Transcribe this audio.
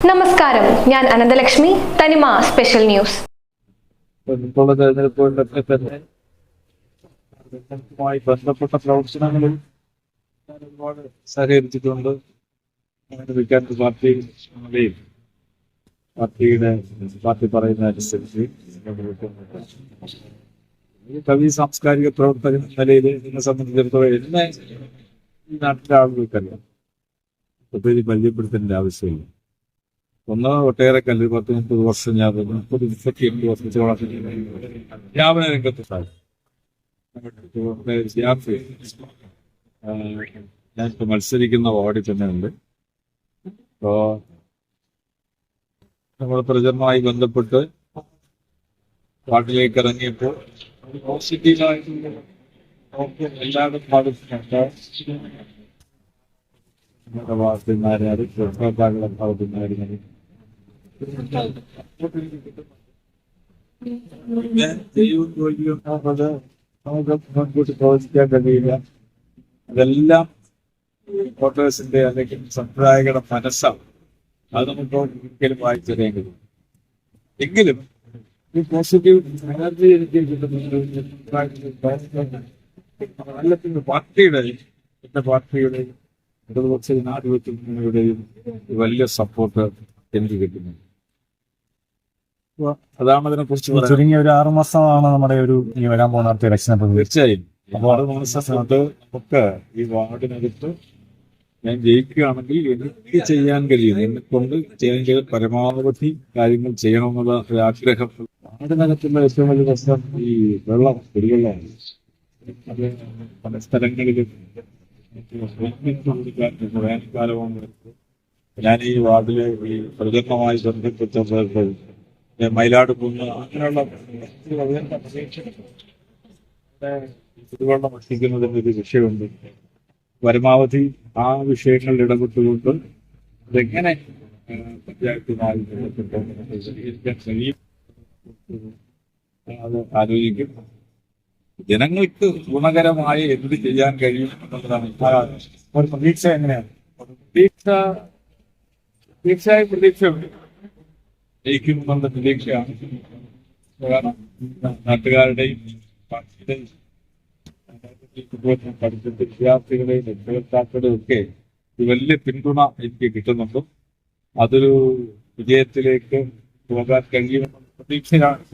നമസ്കാരം. ഞാൻ അനന്തലക്ഷ്മി തനിമ സ്പെഷ്യൽ ന്യൂസ്. തെരഞ്ഞെടുപ്പുമായി ബന്ധപ്പെട്ട പ്രവർത്തനങ്ങളിൽ ഞാൻ ഒരുപാട് സഹകരിച്ചിട്ടുണ്ട്. വികാസ് പാർട്ടി പാർട്ടിയുടെ പാർട്ടി പറയുന്ന അനുസരിച്ച് കവി സാംസ്കാരിക പ്രവർത്തകൻ എന്ന നിലയിൽ എന്നെ സംബന്ധിച്ചിടത്തോളം എന്നെ ഈ നാട്ടിലെ ആളുകൾക്കറിയാം. പ്രത്യേകിച്ച് പരിചയപ്പെടുത്തേണ്ട ആവശ്യമില്ല. ഒന്ന് ഒട്ടേറെ കല്ല് പത്ത് മുപ്പത് വർഷം ഞാൻ മുപ്പത് മുപ്പത്തി എട്ട് വർഷത്തോളം അധ്യാപന രംഗത്തുണ്ടായി ഞാനിപ്പോ മത്സരിക്കുന്ന വാർഡിൽ തന്നെ ഉണ്ട് അപ്പോ നമ്മുടെ പ്രചരണമായി ബന്ധപ്പെട്ട് വാർഡിലേക്ക് ഇറങ്ങിയപ്പോൾ മുൻകൂട്ടി പ്രവചിക്കാൻ കഴിയില്ല. അതെല്ലാം വോട്ടേഴ്സിന്റെ അല്ലെങ്കിൽ സംവിധായകരുടെ മനസ്സാണ്. അത് നമുക്ക് ഒരിക്കലും വായിച്ചറിയാൻ കഴിയും എങ്കിലും ഈ പോസിറ്റീവ് എനർജി എനിക്ക് കിട്ടുന്നുണ്ട്. പാർട്ടിയുടെ എന്റെ പാർട്ടിയുടെ ഇടതുപക്ഷ ജനാധിപത്യ മുന്നണിയുടെയും വലിയ സപ്പോർട്ട് എനിക്ക് കിട്ടുന്നുണ്ട്. അപ്പൊ അതാണ് അതിനെ കുറിച്ച് ചുരുങ്ങിയ ഒരു ആറു മാസമാണ് നമ്മുടെ ഒരു ഈ വരാൻ പോകുന്ന അടുത്ത തീർച്ചയായും. അപ്പോൾ ആറ് മാസം കൊണ്ട് നമുക്ക് ഈ വാർഡിനകത്ത് ഞാൻ ജയിക്കുകയാണെങ്കിൽ എനിക്ക് ചെയ്യാൻ കഴിയും എന്നെ കൊണ്ട് ചെയ്യാൻ പരമാവധി കാര്യങ്ങൾ ചെയ്യണമെന്നുള്ള ഒരു ആഗ്രഹം വാർഡിനകത്തുള്ള ഏറ്റവും വലിയ പ്രശ്നം ഈ വെള്ളം കുടിവെള്ളമാണ് അത് പല സ്ഥലങ്ങളിലും വേനൽക്കാലവും ഞാൻ ഈ വാർഡിലെ ഈ പ്രചരണമായി ബന്ധപ്പെട്ട ഞാൻ മയിലാട് കുന്ന് അങ്ങനെയുള്ള കുടിവെള്ളം ഭക്ഷിക്കുന്നതിന് ഒരു വിഷയമുണ്ട്. പരമാവധി ആ വിഷയങ്ങളിൽ ഇടപെട്ടുകൊണ്ട് അതെങ്ങനെ പഞ്ചായത്തുമായി ബന്ധപ്പെട്ട് പരിഹരിക്കാൻ കഴിയും അത് ആലോചിക്കും. ജനങ്ങൾക്ക് ഗുണകരമായ എന്ത് ചെയ്യാൻ കഴിയും എന്നുള്ളതാണ് ഒരു പ്രതീക്ഷ എങ്ങനെയാണ്? പ്രതീക്ഷ തീർച്ചയായും പ്രതീക്ഷയുണ്ട് ജയിക്കുമെന്നുള്ള പ്രതീക്ഷയാണ്. കാരണം നാട്ടുകാരുടെയും പാർട്ടിയുടെയും പഠിച്ചിട്ട് വിദ്യാർത്ഥികളെയും രക്ഷകർത്താക്കളുടെയും ഒക്കെ വലിയ പിന്തുണ എനിക്ക് കിട്ടുന്നുണ്ട്. അതൊരു വിജയത്തിലേക്ക് പോകാൻ കഴിയുമെന്ന പ്രതീക്ഷയാണ്